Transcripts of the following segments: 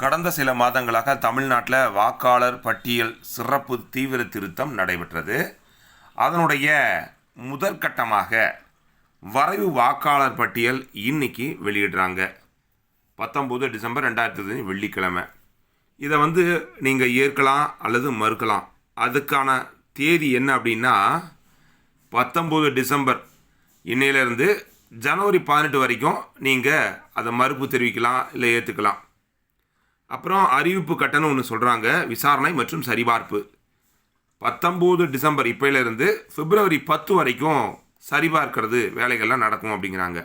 கடந்த சில மாதங்களாக தமிழ்நாட்டில் வாக்காளர் பட்டியல் சிறப்பு தீவிர திருத்தம் நடைபெற்றது. அதனுடைய முதற்கட்டமாக வரைவு வாக்காளர் பட்டியல் இன்னைக்கு வெளியிடுறாங்க. பத்தொம்போது டிசம்பர் ரெண்டாயிரத்தி வெள்ளிக்கிழமை. இதை வந்து நீங்கள் ஏற்கலாம் அல்லது மறுக்கலாம். அதுக்கான தேதி என்ன அப்படின்னா பத்தொம்போது டிசம்பர் இன்னையிலேருந்து ஜனவரி பதினெட்டு வரைக்கும் நீங்கள் அதை மறுப்பு தெரிவிக்கலாம் இல்லை ஏற்றுக்கலாம். அப்புறம் அறிவிப்பு கட்டணம் ஒன்று சொல்கிறாங்க விசாரணை மற்றும் சரிபார்ப்பு. பத்தொம்போது டிசம்பர் இப்போலேருந்து பிப்ரவரி பத்து வரைக்கும் சரிபார்க்கிறது வேலைகள்லாம் நடக்கும் அப்படிங்கிறாங்க.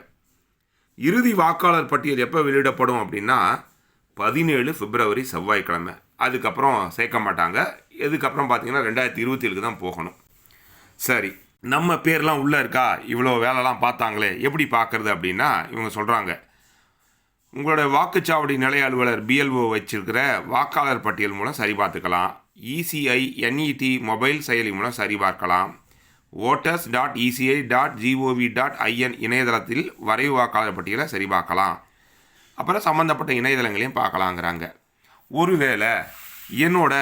இறுதி வாக்காளர் பட்டியல் எப்போ வெளியிடப்படும் அப்படின்னா பதினேழு பிப்ரவரி செவ்வாய்க்கிழமை. அதுக்கப்புறம் சேர்க்க மாட்டாங்க. இதுக்கப்புறம் பார்த்தீங்கன்னா ரெண்டாயிரத்தி இருபத்தி ஏழுக்கு தான் போகணும். சரி நம்ம பேர்லாம் உள்ளே இருக்கா? இவ்வளோ வேலைலாம் பார்த்தாங்களே எப்படி பார்க்குறது அப்படின்னா இவங்க சொல்கிறாங்க உங்களோட வாக்குச்சாவடி நிலைய அலுவலர் பிஎல்ஓ வச்சிருக்கிற வாக்காளர் பட்டியல் மூலம் சரிபார்த்துக்கலாம். இசிஐ என்இடி மொபைல் செயலி மூலம் சரிபார்க்கலாம். Voters dot ECI dot GOV dot IN இணையதளத்தில் வரைவு வாக்காளர் பட்டியலை சரிபார்க்கலாம். அப்புறம் சம்மந்தப்பட்ட இணையதளங்களையும் பார்க்கலாங்கிறாங்க. ஒருவேளை என்னோட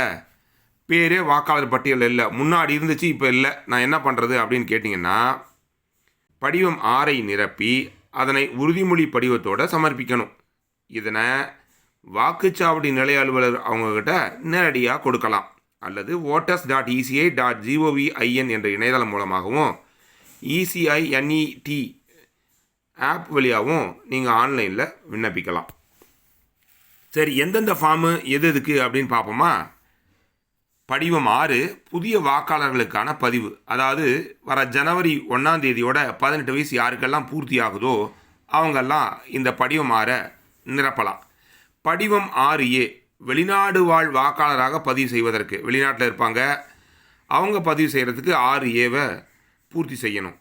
பேரே வாக்காளர் பட்டியல் இல்லை முன்னாடி இருந்துச்சு இப்போ இல்லை நான் என்ன பண்ணுறது அப்படின்னு கேட்டிங்கன்னா படிவம் ஆறை நிரப்பி அதனை உறுதிமொழி படிவத்தோடு சமர்ப்பிக்கணும். இதனை வாக்குச்சாவடி நிலைய அலுவலர் அவங்கக்கிட்ட நேரடியாக கொடுக்கலாம். அல்லது voters dot ECI dot GOV IN என்ற இணையதளம் மூலமாகவும் இசிஐ என்இடி ஆப் வழியாகவும் நீங்கள் ஆன்லைனில் விண்ணப்பிக்கலாம். சரி எந்தெந்த ஃபார்மு எது எதுக்கு அப்படின்னு பார்ப்போமா? படிவம் ஆறு புதிய வாக்காளர்களுக்கான பதிவு. அதாவது வர ஜனவரி ஒன்றாம் தேதியோட பதினெட்டு வயசு யாருக்கெல்லாம் பூர்த்தி ஆகுதோ அவங்கெல்லாம் இந்த படிவம் ஆறை நிரப்பலாம். படிவம் ஆறு ஏ வெளிநாடு வாழ் வாக்காளராக பதிவு செய்வதற்கு. வெளிநாட்டில் இருப்பாங்க. அவங்க பதிவு செய்கிறதுக்கு ஆறு ஏவை பூர்த்தி செய்யணும்.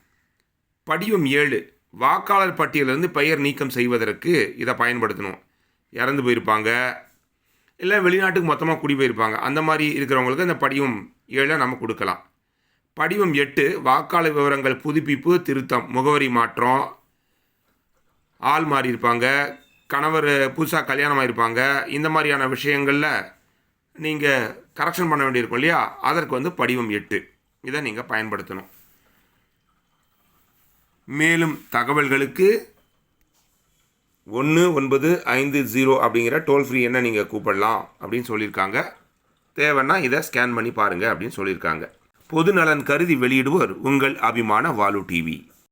படிவம் ஏழு வாக்காளர் பட்டியலிருந்து பெயர் நீக்கம் செய்வதற்கு இதை பயன்படுத்தணும். இறந்து போயிருப்பாங்க. இல்லை வெளிநாட்டுக்கு மொத்தமாக குடி போயிருப்பாங்க. அந்த மாதிரி இருக்கிறவங்களுக்கு இந்த படிவம் ஏழை நம்ம கொடுக்கலாம். படிவம் எட்டு வாக்காளர் விவரங்கள் புதுப்பிப்பு திருத்தம் முகவரி மாற்றம். ஆள் மாறி இருப்பாங்க கணவர் புதுசாக கல்யாணம் ஆயிருப்பாங்க இந்த மாதிரியான விஷயங்களில் நீங்கள் கரெக்ஷன் பண்ண வேண்டியிருக்கும் இல்லையா? அதற்கு வந்து படிவம் எட்டு. இதை நீங்கள் பயன்படுத்தணும். மேலும் தகவல்களுக்கு ஒன்று ஒன்பது ஐந்து ஜீரோ அப்படிங்கிற டோல் ஃப்ரீ என்ன நீங்கள் கூப்பிடலாம் அப்படின்னு சொல்லியிருக்காங்க. தேவைன்னா இதை ஸ்கேன் பண்ணி பாருங்கள் அப்படின்னு சொல்லியிருக்காங்க. பொது நலன் கருதி வெளியிடுவோர் உங்கள் அபிமான வாலு டிவி.